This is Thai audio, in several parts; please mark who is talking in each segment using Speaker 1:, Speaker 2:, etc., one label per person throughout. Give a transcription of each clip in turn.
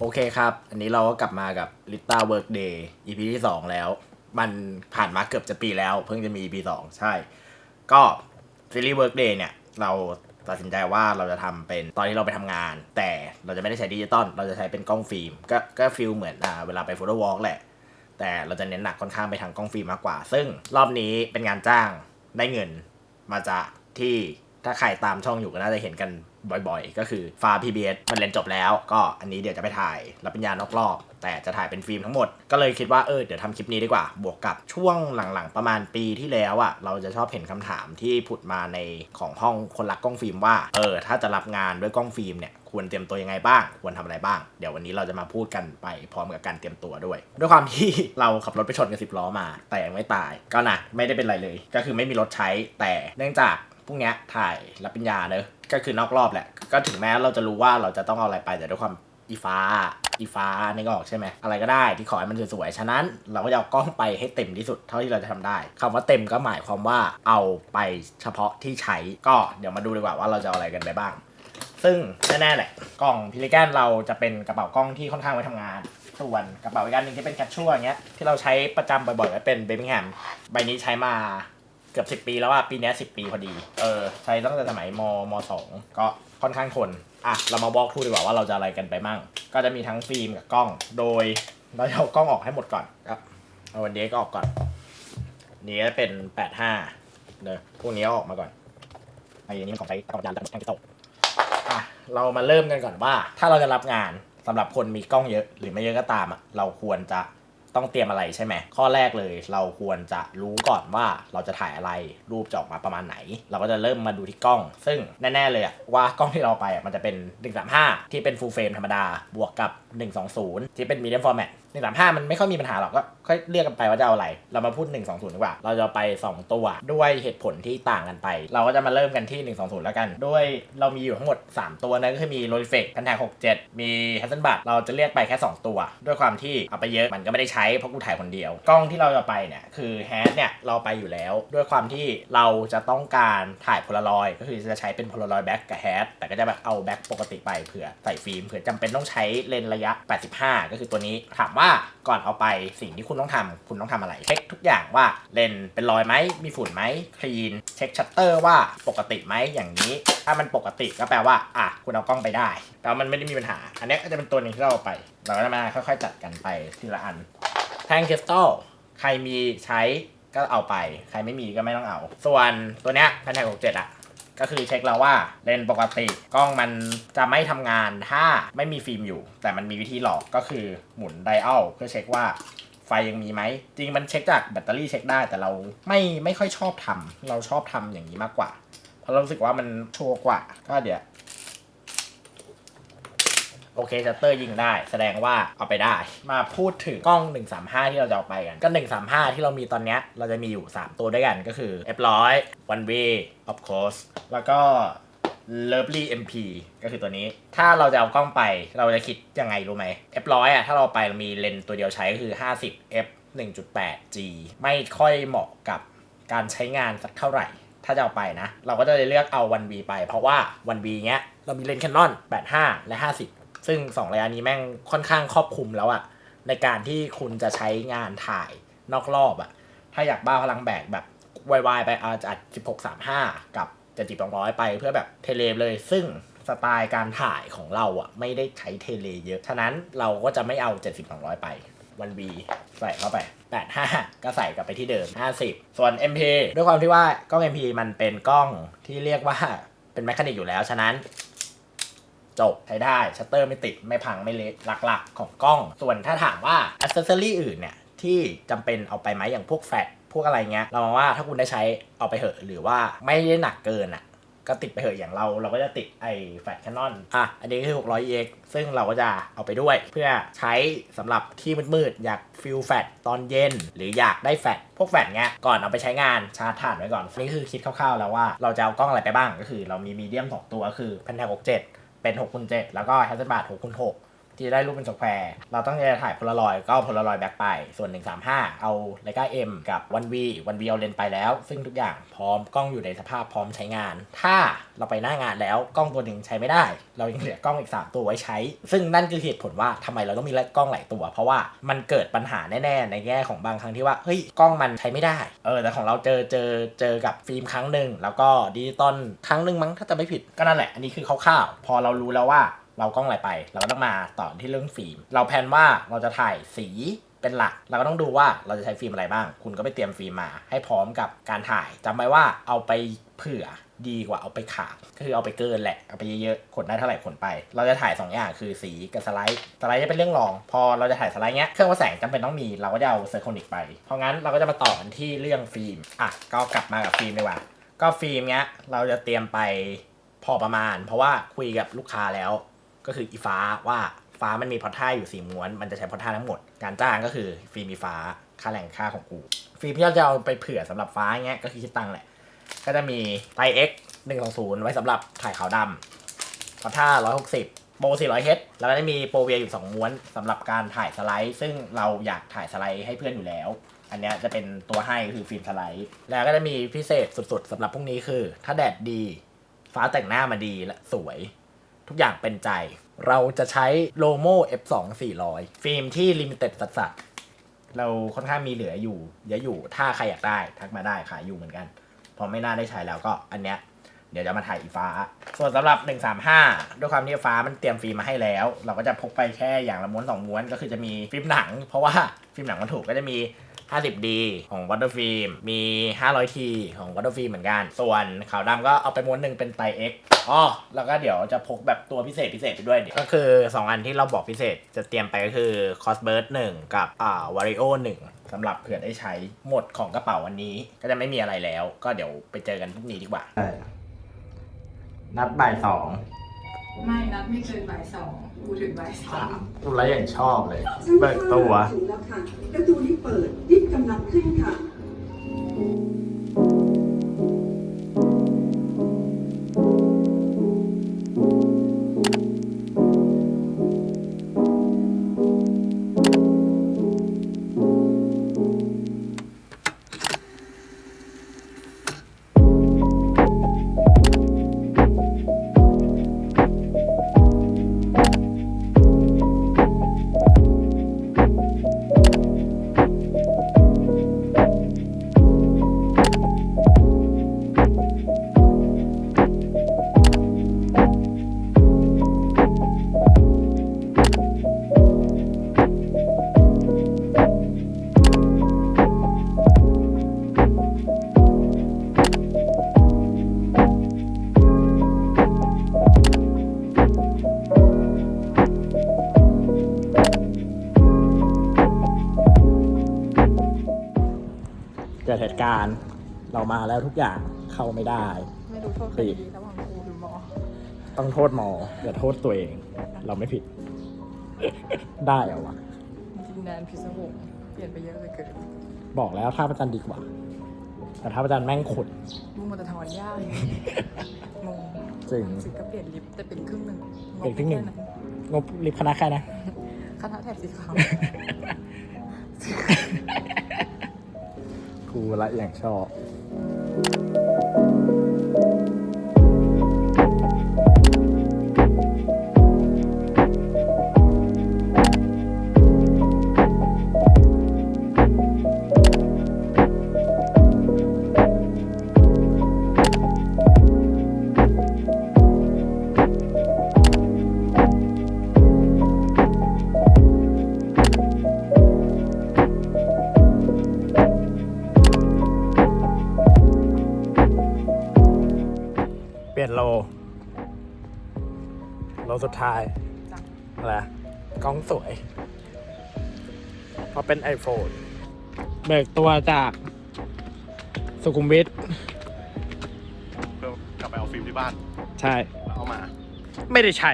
Speaker 1: โอเคครับ อันนี้เราก็กลับมากับ Lita Workday EP ที่ 2 แล้ว มันผ่านมาเกือบจะปีแล้ว เพิ่งจะมี EP 2 ใช่ ก็ซีรีส์ Workday เนี่ย เราตัดสินใจว่าเราจะทำเป็นตอนที่เราไปทำงาน แต่เราจะไม่ได้ใช้ดิจิตอลเราจะใช้เป็นกล้องฟิล์ม ก็ก็ฟิลเหมือนอ่าเวลาไปโฟโต้วอล์กแหละ แต่เราจะเน้นหนักค่อนข้างไปทางกล้องฟิล์มมากกว่า ซึ่งรอบนี้เป็นงานจ้างได้เงินมาจากที่ ถ้าใครตามช่องอยู่ก็น่าจะเห็นกันบ่อยๆ ก็คือฟ้า PBS มันเรียนจบแล้ว ก็อันนี้เดี๋ยวจะไปถ่ายรับปริญญานอกรอบ แต่จะถ่ายเป็นฟิล์มทั้งหมด ก็เลยคิดว่าเออเดี๋ยวทำคลิปนี้ดีกว่า บวกกับช่วงหลังๆ ประมาณปีที่แล้วอะ่ะ เราจะชอบเห็นคำถามที่ผุดมาในของห้องคนรักกล้องฟิล์มว่า เออ ถ้าจะรับงานด้วยกล้องฟิล์มเนี่ยควรเตรียมตัวยังไงบ้าง ควรทำอะไรบ้าง เดี๋ยววันนี้เราจะมาพูดกันไปพร้อมกับการเตรียมตัวด้วย ด้วยความที่เราขับรถไปชนกับสิบล้อมา แต่ยังไม่ตาย ก็นะไม่ได้เป็นไรเลย ก็คือไม่มีรถใช้ แต่เนื่องจาก พรุ่งเนี้ยถ่ายรับปริญญาเนอะก็คือนอกรอบแหละ ก็ถึงแม้เราจะรู้ว่าเราจะต้องเอาอะไรไปแต่ด้วยความอีฟ้า อีฟ้านี่ก็ออกใช่ไหมอะไรก็ได้ที่ขอให้มันสวยๆ ฉะนั้นเราก็จะเอากล้องไปให้เต็มที่สุดเท่าที่เราจะทำได้คำว่าเต็มก็หมายความว่าเอาไปเฉพาะที่ใช้ก็เดี๋ยวมาดูดีกว่าว่าเราจะเอาอะไรกันไปบ้าง ซึ่งแน่ๆแหละกล่องพิลิแกนเราจะเป็นกระเป๋ากล้องที่ค่อนข้างไว้ทำงานส่วนกระเป๋าอีกอันหนึ่งที่เป็นแคชชัวอย่างเงี้ยที่เราใช้ประจำบ่อยๆก็เป็นเบมิงแฮมใบนี้ใช้มา เกือบ10ปีแล้วอะปีนี้ย10ปีพอดี เออ ใช้ตั้งแต่สมัยมมสองก็ค่อนข้างทนอะเรามาบอกทูดีกว่าว่าเราจะอะไรกันไปมั่ง ก็จะมีทั้งฟิล์มกับกล้อง โดยเราจะเอากล้องออกให้หมดก่อนครับเอาวันเดก็ออกก่อนนี้ก็เป็น85เนอะพวกนี้ออกมาก่อนไอ้นี่มันของใช้กำยานแต่มันแข็งจะตกอะเรามาเริ่มกันก่อนว่า ถ้าเราจะรับงานสำหรับคนมีกล้องเยอะหรือไม่เยอะก็ตามอะเราควรจะ ต้องเตรียมอะไรใช่ไหมข้อแรกเลยเราควรจะรู้ก่อนว่าเราจะถ่ายอะไรรูปจะออกมาประมาณไหน เราก็จะเริ่มมาดูที่กล้อง ซึ่งแน่ๆเลยว่ากล้องที่เราไปมันจะเป็น 135 ที่เป็น full frame ธรรมดา บวกกับ 120 ที่เป็น medium format 135มันไม่ค่อยมีปัญหาหรอกก็ค่อยเรียกกันไปว่าจะเอาอะไร เรามาพูด120ดีกว่า เราจะไป 2 ตัวด้วยเหตุผลที่ต่างกันไป เราก็จะมาเริ่มกันที่ 120 แล้วกัน ด้วยเรามีอยู่ทั้งหมด 3 ตัวนะก็คือมี r o l i f e x พันแทก67 มี h a s s e l b l a d เราจะเรียกไปแค่ 2 ตัว ด้วยความที่เอาไปเยอะมันก็ไม่ได้ใช้เพราะกูถ่ายคนเดียว กล้องที่เราจะไปเนี่ยคือแฮชเนี่ยเราไปอยู่แล้ว ด้วยความที่เราจะต้องการถ่ายโพลารอยก็คือจะใช้เป็นโพลารอยแบ็กกับแฮชแต่ก็จะแบบเอาแบ็กปกติไปเผื่อใส่ฟิล์มเผื่อจำเป็นต้องใช้เลนส์ระยะ 85 ก็คือตัวนี้ถามว่าก่อนเอาไปสิ่งที่คุณต้องทำคุณต้องทำอะไร เช็คทุกอย่างว่าเลนเป็นรอยไหมมีฝุ่นไหมคลีน เช็คชัตเตอร์ว่าปกติไหมอย่างนี้ ถ้ามันปกติก็แปลว่าอะคุณเอากล้องไปได้แปลว่ามันไม่ได้มีปัญหา อันนี้ก็จะเป็นตัวหนึ่งที่เราเอาไป เราก็จะมาค่อยๆจัดกันไปทีละอันแท่งคริสตัลใครมีใช้ก็เอาไป ใครไม่มีก็ไม่ต้องเอา ส่วนตัวเนี้ยพันแทกหกเจ็ดอะ ก็คือเช็คแล้วว่าเลนปกติกล้องมันจะไม่ทำงานถ้าไม่มีฟิล์มอยู่ แต่มันมีวิธีหลอกก็คือหมุนไดอัลเพื่อเช็คว่าไฟยังมีไหม จริงมันเช็คจากแบตเตอรี่เช็คได้แต่เราไม่ไม่ค่อยชอบทำเราชอบทำอย่างนี้มากกว่า เพราะเรารู้สึกว่ามันชัวร์กว่า ก็เดี๋ยว โอเคชัตเตอร์ยิงได้ แสดงว่าเอาไปได้ มาพูดถึงกล้อง 135 ที่เราจะเอาไปกัน ก็ 135 ที่เรามีตอนนี้เราจะมีอยู่ 3 ตัวด้วยกันก็คือ F100 One Way of course แล้วก็ Lovely MP ก็คือตัวนี้ ถ้าเราจะเอากล้องไปเราจะคิดยังไงรู้ไหม F100 อะถ้าเราไปมีเลนส์ตัวเดียวใช้ก็คือ 50 f 1.8 G ไม่ค่อยเหมาะกับการใช้งานสักเท่าไหร่ ถ้าจะเอาไปนะ เราก็จะเลือกเอา 1V ไป เพราะว่า 1V เงี้ย เรามีเลนส์ Canon 85 และ 50 ซึ่ง2ระยะนี้แม่งค่อนข้างครอบคลุมแล้วอะในการที่คุณจะใช้งานถ่ายนอกรอบอะถ้าอยากบ้าพลังแบกแบบวายๆไปอาจจะอัด1635กับ70 200ไปเพื่อแบบเทเลเลย ซึ่งสไตล์การถ่ายของเราอะไม่ได้ใช้เทเลเยอะ ฉะนั้นเราก็จะไม่เอา7200ไปวัน B ใส่เข้าไป 85 ก็ใส่กลับไปที่เดิม 50 ส่วน MP ด้วยความที่ว่ากล้อง MP มันเป็นกล้องที่เรียกว่าเป็นแมคานิกอยู่แล้ว ฉะนั้น จบใช้ได้ชัตเตอร์ไม่ติดไม่พังไม่เละหลักๆ ของกล้อง ส่วนถ้าถามว่าอ c เซสซอรี่อื่นเนี่ยที่จำเป็นเอาไปไหมอย่างพวกแฟลชพวกอะไรเงี้ยเรามองว่าถ้าคุณได้ใช้เอาไปเหอะหรือว่าไม่ได้หนักเกินอะก็ติดไปเหอะอย่างเราเราก็จะติดไอ้แฟลชแคนนอนอะอันนี้คือ 600 EX ซึ่งเราก็จะเอาไปด้วย เพื่อใช้สำหรับที่มืดๆ อยากฟิลแฟลชตอนเย็น หรืออยากได้แฟลชพวกแฟลชเงี้ยก่อนเอาไปใช้งานชาร์จถ่านไว้ก่อน นี่คือคิดคร่าวๆแล้วว่าเราจะเอากล้องอะไรไปบ้างก็คือ เรามีมีเดียมสองตัวคือพันแทก67 เป็น6คูณ7แล้วก็แฮชแท็กบาทกคูณหก ที่ได้รูปเป็นสแควร์เราต้องจะถ่ายโพลารอยก็โพลารอยแบ็คไป ส่วน 135 เอาไลก้าเอ็มกับวันวีวันวีเอาเลนไปแล้ว ซึ่งทุกอย่างพร้อมกล้องอยู่ในสภาพพร้อมใช้งาน ถ้าเราไปหน้างานแล้วกล้องตัวหนึ่งใช้ไม่ได้ เรายังเหลือกล้องอีก 3 ตัวไว้ใช้ ซึ่งนั่นคือเหตุผลว่าทำไมเราต้องมีกล้องหลายตัว เพราะว่ามันเกิดปัญหาแน่ๆ ในแง่ของบางครั้งที่ว่าเฮ้ยกล้องมันใช้ไม่ได้ เออแต่ของเราเจอเจอเจอกับฟิล์มครั้งหนึ่งแล้วก็ดิจิตอลครั้งหนึ่งมั้งถ้าจะไม่ผิดก็นั่นแหละอันนี้คือคร่าวๆพอเรารู้แล้วว่า เรากล้องอะไรไป เราก็ต้องมาต่อที่เรื่องฟิล์ม เราแพลนว่าเราจะถ่ายสีเป็นหลัก เราก็ต้องดูว่าเราจะใช้ฟิล์มอะไรบ้าง คุณก็ไปเตรียมฟิล์มมา ให้พร้อมกับการถ่ายจำไว้ว่าเอาไปเผื่อดีกว่าเอาไปขาดก็คือเอาไปเกินแหละ เอาไปเยอะๆขนได้เท่าไหร่ขนไป เราจะถ่ายสองอย่างคือสีกับสไลด์ สไลด์จะเป็นเรื่องรอง พอเราจะถ่ายสไลด์เนี้ย เครื่องวัดแสงจำเป็นต้องมี เราก็จะเอาเซอร์โคนิกไป เพราะงั้นเราก็จะมาต่อกันที่เรื่องฟิล์ม อะ ก็กลับมากับฟิล์มดีกว่า ก็ฟิล์มเนี้ย เราจะเตรียมไปพอประมาณ เพราะว่าคุยกับลูกค้าแล้ว ก็คืออีฟ้าว่าฟ้ามันมีพอท่าอยู่สี่ม้วน มันจะใช้พอท่าทั้งหมด การจ้างก็คือฟิล์มมีฟ้าค่าแรงค่าของกูฟิล์มที่เราจะเอาไปเผื่อสำหรับฟ้าเงี้ยก็คือคิดตังค์แหละ ก็จะมีไต X 1 2 0ไว้สำหรับถ่ายขาวดำพอท่า160โปร400 h แล้วก็จะมีโปรเวียอยู่ 2 ม้วนสำหรับการถ่ายสไลด์ ซึ่งเราอยากถ่ายสไลด์ให้เพื่อนอยู่แล้ว อันนี้จะเป็นตัวให้คือฟิล์มสไลด์ แล้วก็จะมีพิเศษสุดๆสำหรับพวกนี้คือ ถ้าแดดดี ฟ้าแต่งหน้ามาดีและสวย ทุกอย่างเป็นใจ เราจะใช้โลโม F2 400 ฟิล์มที่ลิมิเต็ดสัสๆเราค่อนข้างมีเหลืออยู่ เยอะอยู่ ถ้าใครอยากได้ ทักมาได้ขายอยู่เหมือนกัน พอไม่น่าได้ใช้แล้วก็อันเนี้ย เดี๋ยวจะมาถ่ายอีฟ้า ส่วนสำหรับ 135 ด้วยความที่ฟ้ามันเตรียมฟิล์มมาให้แล้ว เราก็จะพกไปแค่อย่างละม้วนสองม้วนก็คือจะมีฟิล์มหนัง เพราะว่าฟิล์มหนังมันถูกก็จะมี 50D ของ Water Film มี 500T ของ Water Film เหมือนกัน ส่วนขาวดำก็เอาไปม้วนหนึ่งเป็นไต X อ๋อแล้วก็เดี๋ยวจะพกแบบตัวพิเศษพิเศษไปด้วยก็คือ 2 อันที่เราบอกพิเศษจะเตรียมไปก็คือ Cosburst 1กับอ่า Vario 1สำหรับเผื่อได้ใช้หมดของกระเป๋าวันนี้ ก็จะไม่มีอะไรแล้ว ก็เดี๋ยวไปเจอกันพรุ่งนี้ดีกว่า นัดบ่ายสอง
Speaker 2: ไม่นัดไม่เกินบ่ายสองกูถึงบ่ายสาม
Speaker 1: ดูแลวอย่างชอบเลย เบิกตัว
Speaker 3: ถึงแล้วค่ะประตูนี้เปิดยิบ กำลังขึ้นค่ะ
Speaker 1: เกิดเหตุการณ์ เรามาแล้วทุกอย่างเข้าไม่ได้
Speaker 2: ไม่รู้โทษใครดีระหว่างกูหรือหมอ
Speaker 1: ต้องโทษหมออย่าโทษตัวเอง เราไม่ผิด ได้เหรอวะ
Speaker 2: จริงๆแนนพิศวงเปลี่ยนไปเยอะเลยเกิน
Speaker 1: บอกแล้วท่าประจันดีกว่า แต่ท่าประจันแม่งขุด
Speaker 2: มึงมาแต่ถอนหญ้าอยู่งง
Speaker 1: จริง
Speaker 2: สึกก็เปลี่ยนลิฟต์แต่เป็นครึ่งหนึ่ง
Speaker 1: เปลี่ยนครึ่งหนึ่งงบริบคณะใครนะ
Speaker 2: คณะแถบสีขาว
Speaker 1: ครูละอย่างชอบ เปลี่ยนโล โลสุดท้าย
Speaker 2: จ้ะ
Speaker 1: อะไรอะกล้องสวย เพราะเป็น iPhone เบิกตัวจากสุขุมวิท
Speaker 4: เพื่อกลับไปเอาฟิล์มที่บ้าน
Speaker 1: ใช่
Speaker 4: แล้วเอามา
Speaker 1: ไม่ได้ใช้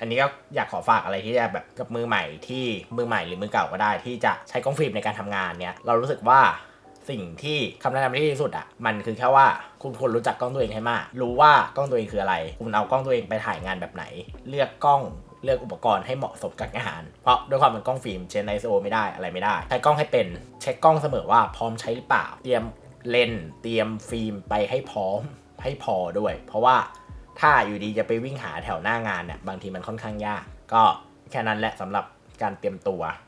Speaker 1: อันนี้ก็อยากขอฝากอะไรที่จะแบบกับมือใหม่ที่มือใหม่หรือมือเก่าก็ได้ ที่จะใช้กล้องฟิล์มในการทำงานเนี่ยเรารู้สึกว่าสิ่งที่คำแนะนำที่ดีที่สุดอะมันคือแค่ว่าคุณควรรู้จักกล้องตัวเองให้มาก รู้ว่ากล้องตัวเองคืออะไร คุณเอากล้องตัวเองไปถ่ายงานแบบไหน เลือกกล้องเลือกอุปกรณ์ให้เหมาะสมกับงาน เพราะด้วยความเป็นกล้องฟิล์มเชนไอโอไม่ได้อะไรไม่ได้ ใช้กล้องให้เป็น เช็คกล้องเสมอว่าพร้อมใช้หรือเปล่า เตรียมเลนส์เตรียมฟิล์มไปให้พร้อมให้พอด้วย เพราะว่า ถ้าอยู่ดีจะไปวิ่งหาแถวหน้างานเนี่ยบางทีมันค่อนข้างยาก ก็แค่นั้นแหละสำหรับการเตรียมตัว